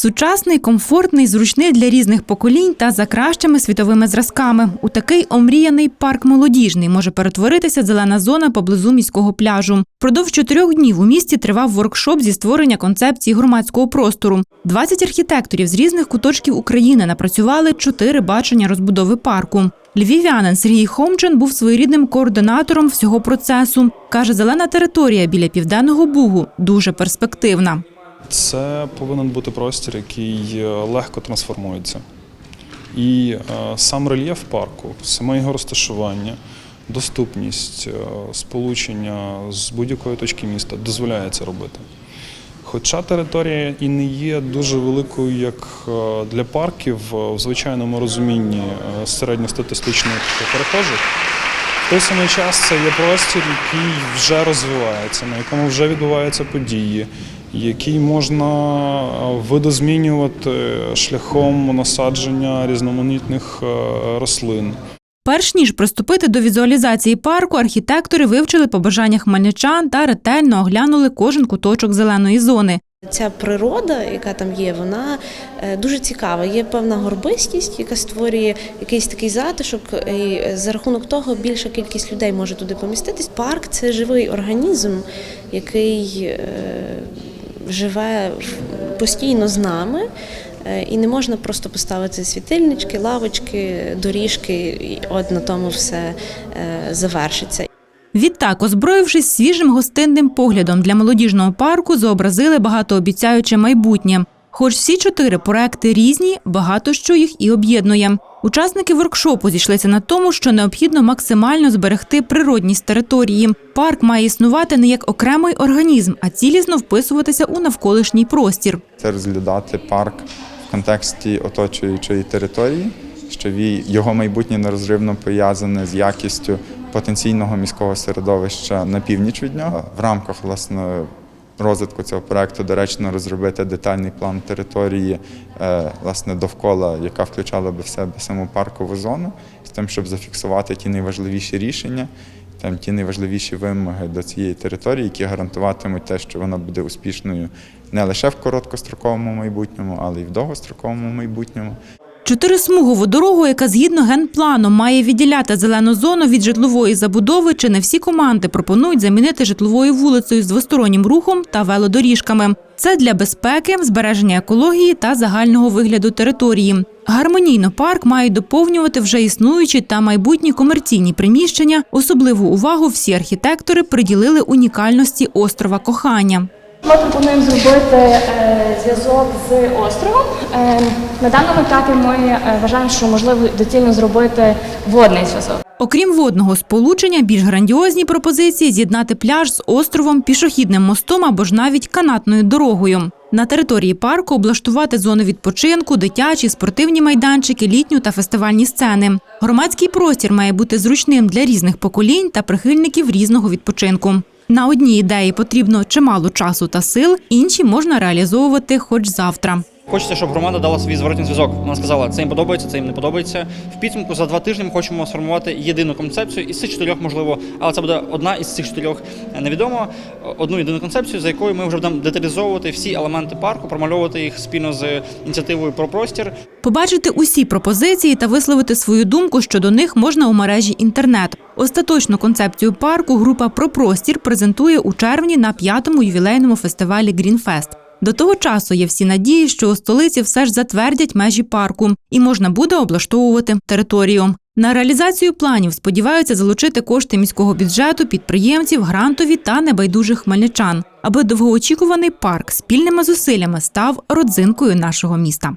Сучасний, комфортний, зручний для різних поколінь та за кращими світовими зразками. У такий омріяний парк молодіжний може перетворитися зелена зона поблизу міського пляжу. Продовж чотирьох днів у місті тривав воркшоп зі створення концепції громадського простору. 20 архітекторів з різних куточків України напрацювали чотири бачення розбудови парку. Львів'янин Сергій Хомчин був своєрідним координатором всього процесу. Каже, зелена територія біля південного бугу дуже перспективна. Це повинен бути простір, який е, легко трансформується. І е, сам рельєф парку, саме його розташування, доступність, е, сполучення з будь-якої точки міста дозволяє це робити. Хоча територія і не є дуже великою, як для парків в звичайному розумінні середньостатистичних перехожих, в той самий час це є простір, який вже розвивається, на якому вже відбуваються події, який можна е, видозмінювати шляхом насадження різноманітних е, рослин. Перш ніж приступити до візуалізації парку, архітектори вивчили побажання хмельничан та ретельно оглянули кожен куточок зеленої зони. Ця природа, яка там є, вона е, дуже цікава. Є певна горбистість, яка створює якийсь такий затишок, і за рахунок того більша кількість людей може туди поміститись. Парк це живий організм, який живе постійно з нами. Е, І не можна просто поставити світильнички, лавочки, доріжки, і от на тому все е, завершиться. Відтак, озброївшись свіжим гостинним поглядом для молодіжного парку, зобразили багатообіцяюче майбутнє. Хоч всі чотири проекти різні, багато що їх і об'єднує. Учасники воркшопу зійшлися на тому, що необхідно максимально зберегти природність території. Парк має існувати не як окремий організм, а цілісно вписуватися у навколишній простір. це розглядати парк в контексті оточуючої території, що його майбутнє нерозривно пов'язане з якістю потенційного міського середовища на північ від нього. В рамках власне розвитку цього проекту доречно розробити детальний план території е, власне довкола, яка включала би в себе саму паркову зону, з тим, щоб зафіксувати ті найважливіші рішення. Там ті найважливіші вимоги до цієї території, які гарантуватимуть те, що вона буде успішною не лише в короткостроковому майбутньому, але й в довгостроковому майбутньому. Чотирисмугову дорогу, яка згідно генплану має відділяти зелену зону від житлової забудови, чи не всі команди пропонують замінити житловою вулицею з двостороннім рухом та велодоріжками. Це для безпеки, збереження екології та загального вигляду території. Гармонійно парк має доповнювати вже існуючі та майбутні комерційні приміщення. Особливу увагу всі архітектори приділили унікальності острова кохання. Ми пропонуємо зробити е, зв'язок з островом. Е, на даному етапі ми е, вважаємо, що можливо доцільно зробити водний зв'язок. Окрім водного сполучення, більш грандіозні пропозиції з'єднати пляж з островом, пішохідним мостом або ж навіть канатною дорогою. На території парку облаштувати зону відпочинку, дитячі, спортивні майданчики, літню та фестивальні сцени. Громадський простір має бути зручним для різних поколінь та прихильників різного відпочинку. На одній ідеї потрібно чимало часу та сил, інші можна реалізовувати хоч завтра. Хочеться, щоб громада дала свій зворотний зв'язок. Вона сказала, це їм подобається, це їм не подобається. В підсумку за два тижні ми хочемо сформувати єдину концепцію із цих чотирьох, можливо, але це буде одна із цих чотирьох е, невідомо. Одну єдину концепцію, за якою ми вже будемо деталізовувати всі елементи парку, промальовувати їх спільно з ініціативою про простір. Побачити усі пропозиції та висловити свою думку щодо них можна у мережі інтернет. Остаточну концепцію парку група «Пропростір» презентує у червні на п'ятому ювілейному фестивалі «Грінфест». До того часу є всі надії, що у столиці все ж затвердять межі парку і можна буде облаштовувати територію. На реалізацію планів сподіваються залучити кошти міського бюджету, підприємців, грантові та небайдужих хмельничан, аби довгоочікуваний парк спільними зусиллями став родзинкою нашого міста.